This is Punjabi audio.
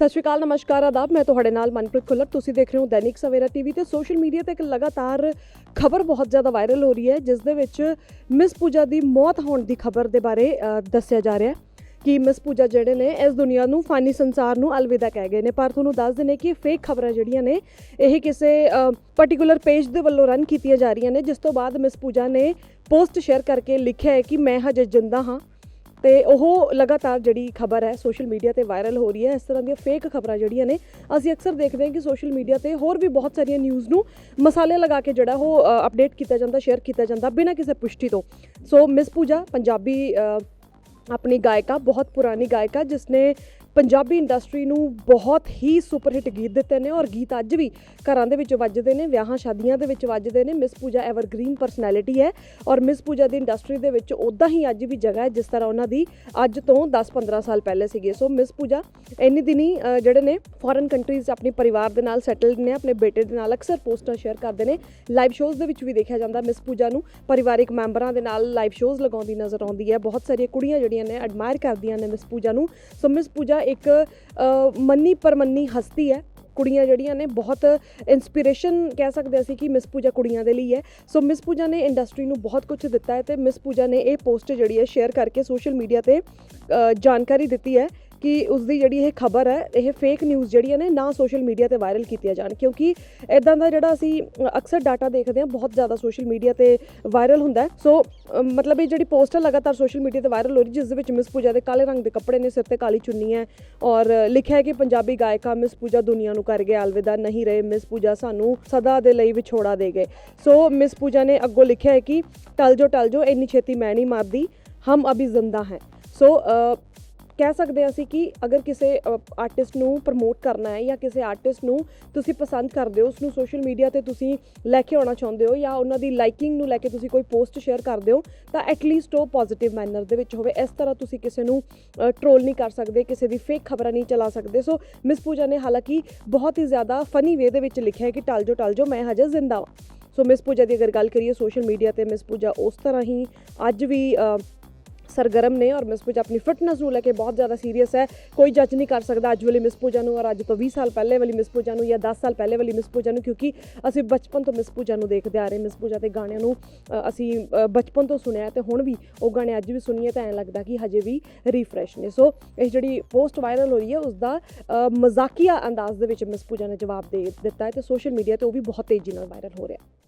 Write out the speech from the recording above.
ਸਤਿ ਸ਼੍ਰੀ ਅਕਾਲ, ਨਮਸਕਾਰ, ਆਦਾਬ। ਮੈਂ ਤੁਹਾਡੇ ਨਾਲ ਮਨਪ੍ਰੀਤ ਖੁੱਲਰ। ਤੁਸੀਂ ਦੇਖ ਰਹੇ ਹੋ ਦੈਨਿਕ ਸਵੇਰਾ ਟੀਵੀ ਤੇ ਸੋਸ਼ਲ ਮੀਡੀਆ ਤੇ ਇੱਕ ਲਗਾਤਾਰ ਖਬਰ ਬਹੁਤ ਜ਼ਿਆਦਾ ਵਾਇਰਲ ਹੋ ਰਹੀ ਹੈ, ਜਿਸ ਦੇ ਵਿੱਚ ਮਿਸ ਪੂਜਾ ਦੀ ਮੌਤ ਹੋਣ ਦੀ ਖਬਰ ਦੇ ਬਾਰੇ ਦੱਸਿਆ ਜਾ ਰਿਹਾ ਹੈ ਕਿ ਮਿਸ ਪੂਜਾ ਜਿਹੜੇ ਨੇ, ਇਸ ਦੁਨੀਆ ਨੂੰ ਫਾਨੀ ਸੰਸਾਰ ਨੂੰ ਅਲਵਿਦਾ ਕਹਿ ਗਏ ਨੇ। ਪਰ ਤੁਹਾਨੂੰ ਦੱਸ ਦਿੰਨੇ ਕਿ ਫੇਕ ਖਬਰਾਂ ਜਿਹੜੀਆਂ ਨੇ, ਇਹ ਕਿਸੇ ਪਾਰਟਿਕੂਲਰ ਪੇਜ ਦੇ ਵੱਲੋਂ ਰਨ ਕੀਤੀਆਂ ਜਾ ਰਹੀਆਂ ਨੇ, ਜਿਸ ਤੋਂ ਬਾਅਦ ਮਿਸ ਪੂਜਾ ਨੇ ਪੋਸਟ ਸ਼ੇਅਰ ਕਰਕੇ ਲਿਖਿਆ ਹੈ ਕਿ ਮੈਂ ਹਜੇ ਜਿੰਦਾ ਹਾਂ। ਤੇ ਉਹ ਲਗਾਤਾਰ ਜਿਹੜੀ ਖਬਰ ਹੈ ਸੋਸ਼ਲ ਮੀਡੀਆ ਤੇ ਵਾਇਰਲ ਹੋ ਰਹੀ ਹੈ, ਇਸ ਤਰ੍ਹਾਂ ਦੀਆਂ ਫੇਕ ਖਬਰਾਂ ਜਿਹੜੀਆਂ ਨੇ, ਅਸੀਂ ਅਕਸਰ ਦੇਖਦੇ ਹਾਂ ਕਿ ਸੋਸ਼ਲ ਮੀਡੀਆ ਤੇ ਹੋਰ ਵੀ ਬਹੁਤ ਸਾਰੀਆਂ ਨਿਊਜ਼ ਨੂੰ ਮਸਾਲੇ ਲਗਾ ਕੇ ਜਿਹੜਾ ਉਹ ਅਪਡੇਟ ਕੀਤਾ ਜਾਂਦਾ ਸ਼ੇਅਰ ਕੀਤਾ ਜਾਂਦਾ ਬਿਨਾਂ ਕਿਸੇ ਪੁਸ਼ਟੀ ਤੋਂ। ਸੋ ਮਿਸ ਪੂਜਾ ਪੰਜਾਬੀ ਆਪਣੀ ਗਾਇਕਾ, ਬਹੁਤ ਪੁਰਾਣੀ ਗਾਇਕਾ ਜਿਸ ਨੇ ਪੰਜਾਬੀ ਇੰਡਸਟਰੀ ਨੂੰ ਬਹੁਤ ਹੀ ਸੁਪਰ ਹਿੱਟ ਗੀਤ ਦਿੱਤੇ ਨੇ ਔਰ ਗੀਤ ਅੱਜ ਵੀ ਘਰਾਂ ਦੇ ਵਿੱਚ ਵੱਜਦੇ ਨੇ, ਵਿਆਹਾਂ ਸ਼ਾਦੀਆਂ ਦੇ ਵਿੱਚ ਵੱਜਦੇ ਨੇ। ਮਿਸ ਪੂਜਾ ਐਵਰਗ੍ਰੀਨ ਪਰਸਨੈਲਿਟੀ ਹੈ ਔਰ ਮਿਸ ਪੂਜਾ ਦੀ ਇੰਡਸਟਰੀ ਦੇ ਵਿੱਚ ਉਦਾਂ ਹੀ ਅੱਜ ਵੀ ਜਗ੍ਹਾ ਹੈ ਜਿਸ ਤਰ੍ਹਾਂ ਉਹਨਾਂ ਦੀ ਅੱਜ ਤੋਂ 10-15 ਸਾਲ ਪਹਿਲੇ ਸੀਗੇ। ਸੋ ਮਿਸ ਪੂਜਾ ਇੰਨੀ ਦਿਨੀ ਜਿਹੜੇ ਨੇ ਫੋਰਨ ਕੰਟਰੀਜ਼ ਆਪਣੇ ਪਰਿਵਾਰ ਦੇ ਨਾਲ ਸੈਟਲਡ ਨੇ, ਆਪਣੇ ਬੇਟੇ ਦੇ ਨਾਲ ਅਕਸਰ ਪੋਸਟਾਂ ਸ਼ੇਅਰ ਕਰਦੇ ਨੇ। ਲਾਈਵ ਸ਼ੋਜ਼ ਦੇ ਵਿੱਚ ਵੀ ਦੇਖਿਆ ਜਾਂਦਾ ਮਿਸ ਪੂਜਾ ਨੂੰ। ਪਰਿਵਾਰਿਕ ਮੈਂਬਰਾਂ ਦੇ ਨਾਲ ਲਾਈਵ ਸ਼ੋਜ਼ ਲਗਾਉਂਦੀ ਨਜ਼ਰ ਆਉਂਦੀ ਹੈ। ਬਹੁਤ ਸਾਰੀਆਂ ਕੁੜੀਆਂ ਜਿਹੜੀਆਂ ਨੇ ਐਡਮਾਇਰ ਕਰਦੀਆਂ ਨੇ ਮਿਸ ਪੂਜਾ ਨੂੰ। ਸੋ ਮਿਸ ਪੂਜਾ ਇੱਕ ਮੰਨੀ ਪਰਮੰਨੀ ਹਸਤੀ ਹੈ। ਕੁੜੀਆਂ ਜਿਹੜੀਆਂ ਨੇ ਬਹੁਤ ਇਨਸਪੀਰੇਸ਼ਨ ਕਹਿ ਸਕਦੇ ਅਸੀਂ ਕਿ ਮਿਸ ਪੂਜਾ ਕੁੜੀਆਂ ਦੇ ਲਈ ਹੈ। ਸੋ ਮਿਸ ਪੂਜਾ ਨੇ ਇੰਡਸਟਰੀ ਨੂੰ ਬਹੁਤ ਕੁਝ ਦਿੱਤਾ ਹੈ ਤੇ ਮਿਸ ਪੂਜਾ ਨੇ ਇਹ ਪੋਸਟ ਜਿਹੜੀ ਹੈ ਸ਼ੇਅਰ ਕਰਕੇ ਸੋਸ਼ਲ ਮੀਡੀਆ ਤੇ ਜਾਣਕਾਰੀ ਦਿੱਤੀ ਹੈ। ਕਿ ਉਸ ਦੀ ਜਿਹੜੀ ਇਹ ਖਬਰ ਹੈ, ਇਹ ਫੇਕ ਨਿਊਜ਼ ਜਿਹੜੀਆਂ ਨੇ ਨਾ ਸੋਸ਼ਲ ਮੀਡੀਆ ਤੇ ਵਾਇਰਲ ਕੀਤੀਆਂ ਜਾਣ। ਕਿਉਂਕਿ ਇਦਾਂ ਦਾ ਜਿਹੜਾ ਅਸੀਂ ਅਕਸਰ ਡਾਟਾ ਦੇਖਦੇ ਹਾਂ, ਬਹੁਤ ਜ਼ਿਆਦਾ ਸੋਸ਼ਲ ਮੀਡੀਆ ਤੇ ਵਾਇਰਲ ਹੁੰਦਾ ਸੋ ਮਤਲਬ ਇਹ ਜਿਹੜੀ ਪੋਸਟ ਲਗਾਤਾਰ ਸੋਸ਼ਲ ਮੀਡੀਆ ਤੇ ਵਾਇਰਲ ਹੋ ਰਹੀ, ਜਿਸ ਦੇ ਵਿੱਚ ਮਿਸ ਪੂਜਾ ਦੇ ਕਾਲੇ ਰੰਗ ਦੇ ਕੱਪੜੇ ਨੇ, ਸਿਰ ਤੇ ਕਾਲੀ ਚੁੰਨੀ ਹੈ, ਔਰ ਲਿਖਿਆ ਹੈ ਕਿ ਪੰਜਾਬੀ ਗਾਇਕਾ ਮਿਸ ਪੂਜਾ ਦੁਨੀਆ ਨੂੰ ਕਰ ਗਏ ਅਲਵਿਦਾ ਨਹੀਂ ਰਹੇ ਮਿਸ ਪੂਜਾ ਸਾਨੂੰ ਸਦਾ ਦੇ ਲਈ ਵਿਛੋੜਾ ਦੇ ਗਏ। ਸੋ ਮਿਸ ਪੂਜਾ ਨੇ ਅੱਗੋਂ ਲਿਖਿਆ ਹੈ ਕਿ ਟਲ ਜੋ ਟਲ ਜੋ ਇੰਨੀ ਛੇਤੀ ਮੈਂ ਨਹੀਂ ਮਰਦੀ, ਹਮ ਅਭੀ ਜ਼ਿੰਦਾ ਹੈ। ਸੋ ਕਹਿ ਸਕਦੇ ਹਾਂ ਅਸੀਂ ਕਿ ਅਗਰ ਕਿਸੇ ਆਰਟਿਸਟ ਨੂੰ ਪ੍ਰਮੋਟ ਕਰਨਾ ਹੈ ਜਾਂ ਕਿਸੇ ਆਰਟਿਸਟ ਨੂੰ ਤੁਸੀਂ ਪਸੰਦ ਕਰਦੇ ਹੋ ਉਸ ਨੂੰ ਸੋਸ਼ਲ ਮੀਡੀਆ ਤੇ ਤੁਸੀਂ ਲੈ ਕੇ ਆਉਣਾ ਚਾਹੁੰਦੇ ਹੋ ਜਾਂ ਉਹਨਾਂ ਦੀ ਲਾਈਕਿੰਗ ਨੂੰ ਲੈ ਕੇ ਤੁਸੀਂ ਕੋਈ ਪੋਸਟ ਸ਼ੇਅਰ ਕਰਦੇ ਹੋ, ਤਾਂ ਐਟਲੀਸਟ ਉਹ ਪੋਜ਼ਿਟਿਵ ਮੈਨਰ ਦੇ ਵਿੱਚ ਹੋਵੇ। ਇਸ ਤਰ੍ਹਾਂ ਤੁਸੀਂ ਕਿਸੇ ਨੂੰ ਟ੍ਰੋਲ ਨਹੀਂ ਕਰ ਸਕਦੇ, ਕਿਸੇ ਦੀ ਫੇਕ ਖਬਰਾਂ ਨਹੀਂ ਚਲਾ ਸਕਦੇ। ਸੋ ਮਿਸ ਪੂਜਾ ਨੇ ਹਾਲਾਂਕਿ ਬਹੁਤ ਹੀ ਜ਼ਿਆਦਾ ਫਨੀ ਵੇ ਦੇ ਵਿੱਚ ਲਿਖਿਆ ਹੈ ਕਿ ਟਾਲ ਜੋ ਟਾਲ ਜੋ, ਮੈਂ ਹਜੇ ਜ਼ਿੰਦਾ ਹਾਂ ਸੋ ਮਿਸ ਪੂਜਾ ਦੀ ਅਗਰ ਗੱਲ ਕਰੀਏ ਸੋਸ਼ਲ ਮੀਡੀਆ ਤੇ ਮਿਸ ਪੂਜਾ ਉਸ ਤਰ੍ਹਾਂ ਹੀ ਅੱਜ ਵੀ ਸਰਗਰਮ ਨੇ ਔਰ ਮਿਸ ਪੂਜਾ ਆਪਣੀ ਫਿਟਨੈਸ ਨੂੰ ਲੈ ਕੇ ਬਹੁਤ ਜ਼ਿਆਦਾ ਸੀਰੀਅਸ ਹੈ। ਕੋਈ ਜੱਜ ਨਹੀਂ ਕਰ ਸਕਦਾ ਅੱਜ ਵਾਲੀ ਮਿਸ ਪੂਜਾ ਨੂੰ ਔਰ ਅੱਜ ਤੋਂ 20 ਸਾਲ ਪਹਿਲੇ ਵਾਲੀ ਮਿਸ ਪੂਜਾ ਨੂੰ ਜਾਂ 10 ਸਾਲ ਪਹਿਲੇ ਵਾਲੀ ਮਿਸ ਪੂਜਾ ਨੂੰ, ਕਿਉਂਕਿ ਅਸੀਂ ਬਚਪਨ ਤੋਂ ਮਿਸ ਪੂਜਾ ਨੂੰ ਦੇਖਦੇ ਆ ਰਹੇ ਮਿਸ ਪੂਜਾ ਦੇ ਗਾਣਿਆਂ ਨੂੰ ਅਸੀਂ ਬਚਪਨ ਤੋਂ ਸੁਣਿਆ ਹੈ ਤੇ ਹੁਣ ਵੀ ਉਹ ਗਾਣੇ ਅੱਜ ਵੀ ਸੁਣੀਏ ਤਾਂ ਐਂ ਲੱਗਦਾ ਕਿ ਹਜੇ ਵੀ ਰੀਫਰੈਸ਼ ਨੇ। ਸੋ ਇਹ ਜਿਹੜੀ ਪੋਸਟ ਵਾਇਰਲ ਹੋ ਰਹੀ ਹੈ ਉਸ ਦਾ ਮਜ਼ਾਕੀਆ ਅੰਦਾਜ਼ ਦੇ ਵਿੱਚ ਮਿਸ ਪੂਜਾ ਨੇ ਜਵਾਬ ਦੇ ਦਿੱਤਾ ਹੈ ਤੇ ਸੋਸ਼ਲ ਮੀਡੀਆ ਤੇ ਉਹ ਵੀ ਬਹੁਤ ਤੇਜ਼ੀ ਨਾਲ ਵਾਇਰਲ ਹੋ ਰਿਹਾ ਹੈ।